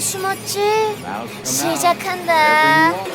숨었지? 시작한다.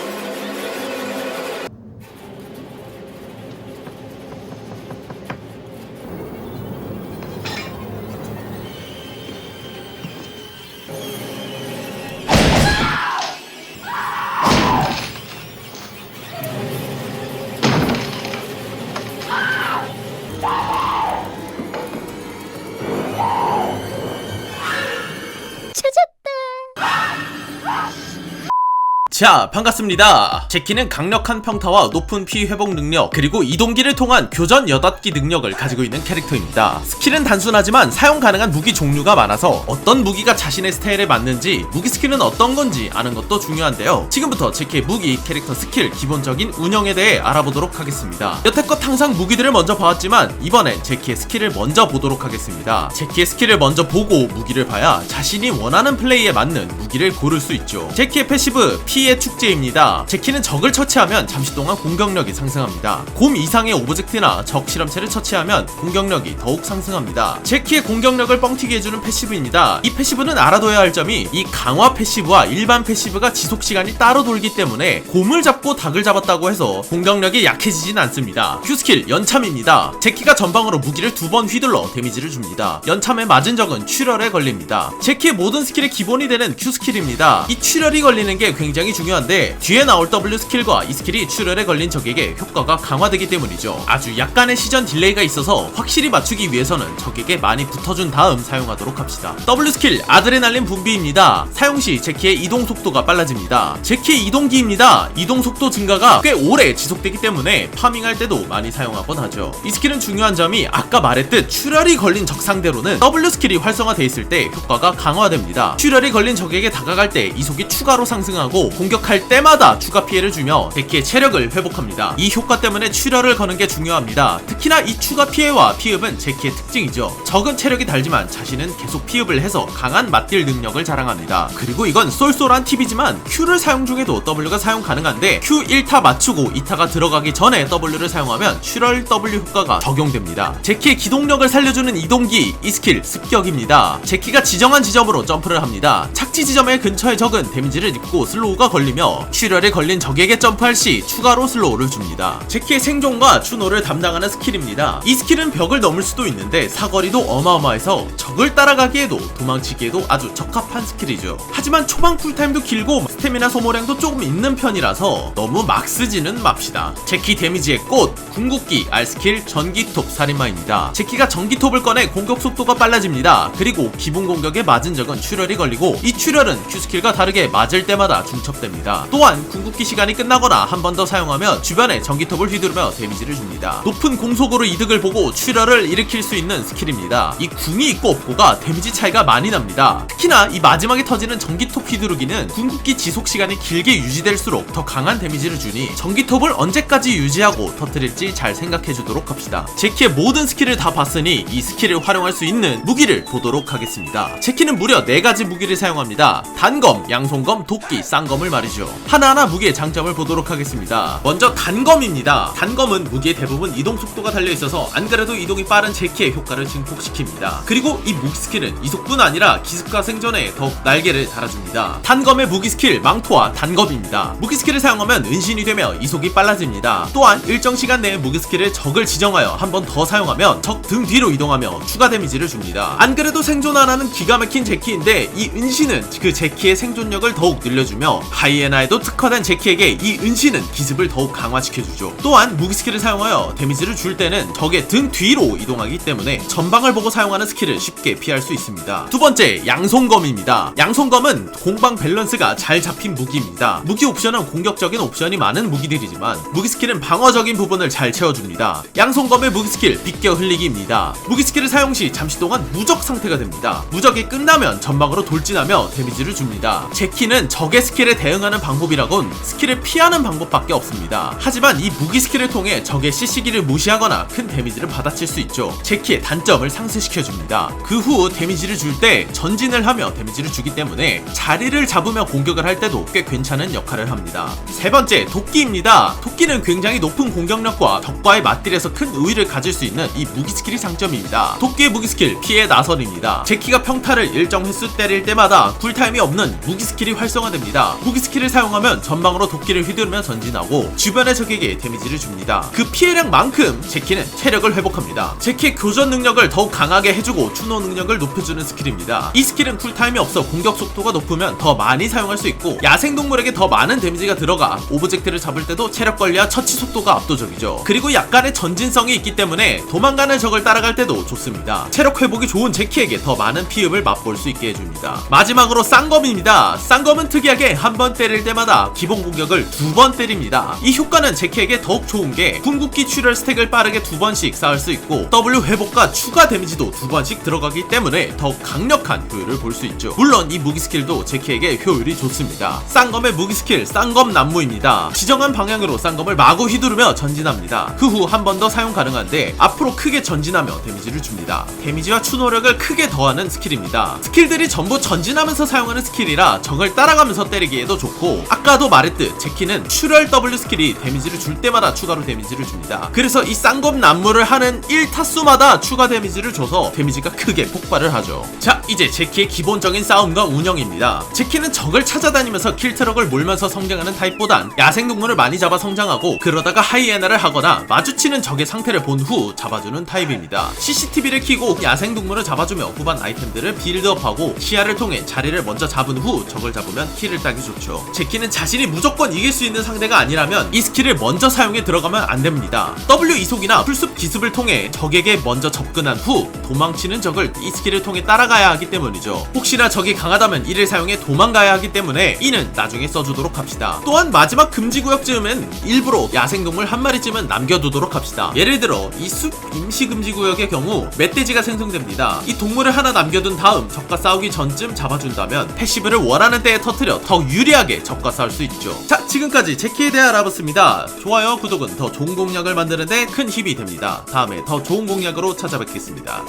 자 반갑습니다. 제키는 강력한 평타와 높은 피 회복 능력 그리고 이동기를 통한 교전 여닫기 능력을 가지고 있는 캐릭터입니다. 스킬은 단순하지만 사용 가능한 무기 종류가 많아서 어떤 무기가 자신의 스타일에 맞는지 무기 스킬은 어떤 건지 아는 것도 중요한데요. 지금부터 제키의 무기 캐릭터 스킬 기본적인 운영에 대해 알아보도록 하겠습니다. 여태껏 항상 무기들을 먼저 봐왔지만 이번엔 제키의 스킬을 먼저 보도록 하겠습니다. 제키의 스킬을 먼저 보고 무기를 봐야 자신이 원하는 플레이에 맞는 무기를 고를 수 있죠. 제키의 패시브 피의 축제입니다. 제키는 적을 처치하면 잠시 동안 공격력이 상승합니다. 곰 이상의 오브젝트나 적 실험체를 처치하면 공격력이 더욱 상승합니다. 제키의 공격력을 뻥튀기 해주는 패시브입니다. 이 패시브는 알아둬야 할 점이 이 강화 패시브와 일반 패시브가 지속 시간이 따로 돌기 때문에 곰을 잡고 닭을 잡았다고 해서 공격력이 약해지진 않습니다. Q 스킬 연참입니다. 제키가 전방으로 무기를 두 번 휘둘러 데미지를 줍니다. 연참에 맞은 적은 출혈에 걸립니다. 제키의 모든 스킬의 기본이 되는 Q 스킬입니다. 이 출혈이 걸리는 게 굉장히 중요한데 뒤에 나올 W 스킬과 이 스킬이 출혈에 걸린 적에게 효과가 강화되기 때문이죠. 아주 약간의 시전 딜레이가 있어서 확실히 맞추기 위해서는 적에게 많이 붙어준 다음 사용하도록 합시다. W 스킬 아드레날린 분비입니다. 사용 시 제키의 이동 속도가 빨라집니다. 제키의 이동기입니다. 이동 속도 증가가 꽤 오래 지속되기 때문에 파밍할 때도 많이 사용하곤 하죠. 이 스킬은 중요한 점이 아까 말했듯 출혈이 걸린 적 상대로는 W 스킬이 활성화돼 있을 때 효과가 강화됩니다. 출혈이 걸린 적에게 다가갈 때 이속이 추가로 상승하고 공격할 때마다 추가 피해를 주며 데키의 체력을 회복합니다. 이 효과 때문에 출혈을 거는 게 중요합니다. 특히나 이 추가 피해와 피흡은 제키의 특징이죠. 적은 체력이 달지만 자신은 계속 피흡을 해서 강한 맞딜 능력을 자랑합니다. 그리고 이건 쏠쏠한 팁이지만 Q를 사용 중에도 W가 사용 가능한데 Q 1타 맞추고 2타가 들어가기 전에 W를 사용하면 출혈 W 효과가 적용됩니다. 제키의 기동력을 살려주는 이동기 이 스킬 습격입니다. 제키가 지정한 지점으로 점프를 합니다. 착지 지점의 근처의 적은 데미지를 입고 슬로우가 걸리며 출혈에 걸린 적에게 점프할 시 추가로 슬로우를 줍니다. 제키의 생존과 추노를 담당하는 스킬입니다. 이 스킬은 벽을 넘을 수도 있는데 사거리도 어마어마해서 적을 따라가기에도 도망치기에도 아주 적합한 스킬이죠. 하지만 초반 쿨타임도 길고 스태미나 소모량도 조금 있는 편이라서 너무 막 쓰지는 맙시다. 제키 데미지의 꽃, 궁극기, 알스킬, 전기톱, 살인마입니다. 제키가 전기톱을 꺼내 공격 속도가 빨라집니다. 그리고 기본 공격에 맞은 적은 출혈이 걸리고 이 출혈은 Q스킬과 다르게 맞을 때마다 중첩 됩니다. 또한 궁극기 시간이 끝나거나 한 번 더 사용하면 주변에 전기톱을 휘두르며 데미지를 줍니다. 높은 공속으로 이득을 보고 출혈을 일으킬 수 있는 스킬입니다. 이 궁이 있고 없고가 데미지 차이가 많이 납니다. 특히나 이 마지막에 터지는 전기톱 휘두르기는 궁극기 지속 시간이 길게 유지될수록 더 강한 데미지를 주니 전기톱을 언제까지 유지하고 터뜨릴지 잘 생각해 주도록 합시다. 제키의 모든 스킬을 다 봤으니 이 스킬을 활용할 수 있는 무기를 보도록 하겠습니다. 제키는 무려 4가지 무기를 사용합니다. 단검, 양손검, 도끼, 쌍검을 말이죠. 하나하나 무기의 장점을 보도록 하겠습니다. 먼저 단검입니다. 단검은 무기의 대부분 이동 속도가 달려 있어서 안 그래도 이동이 빠른 제키의 효과를 증폭시킵니다. 그리고 이 무기 스킬은 이속뿐 아니라 기습과 생존에 더욱 날개를 달아줍니다. 단검의 무기 스킬 망토와 단검입니다. 무기 스킬을 사용하면 은신이 되며 이속이 빨라집니다. 또한 일정 시간 내에 무기 스킬을 적을 지정하여 한 번 더 사용하면 적 등 뒤로 이동하며 추가 데미지를 줍니다. 안 그래도 생존 하나는 기가 막힌 제키인데 이 은신은 그 제키의 생존력을 더욱 늘려주며 하이에나에도 특화된 제키에게 이 은신은 기습을 더욱 강화시켜주죠. 또한 무기 스킬을 사용하여 데미지를 줄 때는 적의 등 뒤로 이동하기 때문에 전방을 보고 사용하는 스킬을 쉽게 피할 수 있습니다. 두 번째 양손검입니다. 양손검은 공방 밸런스가 잘 잡힌 무기입니다. 무기 옵션은 공격적인 옵션이 많은 무기들이지만 무기 스킬은 방어적인 부분을 잘 채워줍니다. 양손검의 무기 스킬 비껴 흘리기입니다. 무기 스킬을 사용 시 잠시 동안 무적 상태가 됩니다. 무적이 끝나면 전방으로 돌진하며 데미지를 줍니다. 제키는 적의 스킬에 대응하는 방법이라곤 스킬을 피하는 방법밖에 없습니다. 하지만 이 무기 스킬을 통해 적의 CC기를 무시하거나 큰 데미지를 받아칠 수 있죠. 제키의 단점을 상쇄시켜줍니다. 그 후 데미지를 줄 때 전진을 하며 데미지를 주기 때문에 자리를 잡으며 공격을 할 때도 꽤 괜찮은 역할을 합니다. 세 번째, 도끼입니다. 도끼는 굉장히 높은 공격력과 적과의 맞딜에서 큰 우위를 가질 수 있는 이 무기 스킬이 장점입니다. 도끼의 무기 스킬, 피해 나설입니다. 제키가 평타를 일정 횟수 때릴 때마다 쿨타임이 없는 무기 스킬이 활성화됩니다. 스킬을 사용하면 전방으로 도끼를 휘두르며 전진하고 주변의 적에게 데미지를 줍니다. 그 피해량만큼 제키는 체력을 회복합니다. 제키의 교전 능력을 더욱 강하게 해주고 추노 능력을 높여주는 스킬입니다. 이 스킬은 쿨타임이 없어 공격 속도가 높으면 더 많이 사용할 수 있고 야생동물에게 더 많은 데미지가 들어가 오브젝트를 잡을 때도 체력 관리와 처치 속도가 압도적이죠. 그리고 약간의 전진성이 있기 때문에 도망가는 적을 따라갈 때도 좋습니다. 체력 회복이 좋은 제키에게 더 많은 피흡을 맛볼 수 있게 해줍니다. 마지막으로 쌍검입니다. 쌍검은 특이하게 한번 때릴 때마다 기본 공격을 두 번 때립니다. 이 효과는 제키에게 더욱 좋은 게 궁극기 출혈 스택을 빠르게 두 번씩 쌓을 수 있고 W 회복과 추가 데미지도 두 번씩 들어가기 때문에 더욱 강력한 효율을 볼 수 있죠. 물론 이 무기 스킬도 제키에게 효율이 좋습니다. 쌍검의 무기 스킬 쌍검 난무입니다. 지정한 방향으로 쌍검을 마구 휘두르며 전진합니다. 그 후 한 번 더 사용 가능한데 앞으로 크게 전진하며 데미지를 줍니다. 데미지와 추노력을 크게 더하는 스킬입니다. 스킬들이 전부 전진하면서 사용하는 스킬이라 적을 따라가면서 때리기에도 좋고 아까도 말했듯 제키는 출혈 W 스킬이 데미지를 줄 때마다 추가로 데미지를 줍니다. 그래서 이 쌍검 난무를 하는 1타수마다 추가 데미지를 줘서 데미지가 크게 폭발을 하죠. 자 이제 제키의 기본적인 싸움과 운영입니다. 제키는 적을 찾아다니면서 킬트럭을 몰면서 성장하는 타입보단 야생동물을 많이 잡아 성장하고 그러다가 하이에나를 하거나 마주치는 적의 상태를 본 후 잡아주는 타입입니다. CCTV를 켜고 야생동물을 잡아주며 후반 아이템들을 빌드업하고 시야를 통해 자리를 먼저 잡은 후 적을 잡으면 킬을 따기 좋죠. 제키는 자신이 무조건 이길 수 있는 상대가 아니라면 이 스킬을 먼저 사용해 들어가면 안 됩니다. W 이속이나 풀숲 기습을 통해 적에게 먼저 접근한 후 도망치는 적을 이 스킬을 통해 따라가야 하기 때문이죠. 혹시나 적이 강하다면 이를 사용해 도망가야 하기 때문에 이는 나중에 써주도록 합시다. 또한 마지막 금지 구역쯤은 일부러 야생동물 한 마리쯤은 남겨두도록 합시다. 예를 들어 이 숲 임시 금지 구역의 경우 멧돼지가 생성됩니다. 이 동물을 하나 남겨둔 다음 적과 싸우기 전쯤 잡아준다면 패시브를 원하는 때에 터트려 더 유리 하게 적과 싸울 수 있죠. 자 지금까지 제키에 대해 알아봤습니다. 좋아요 구독은 더 좋은 공략을 만드는데 큰 힘이 됩니다. 다음에 더 좋은 공략으로 찾아뵙겠습니다.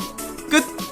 끝!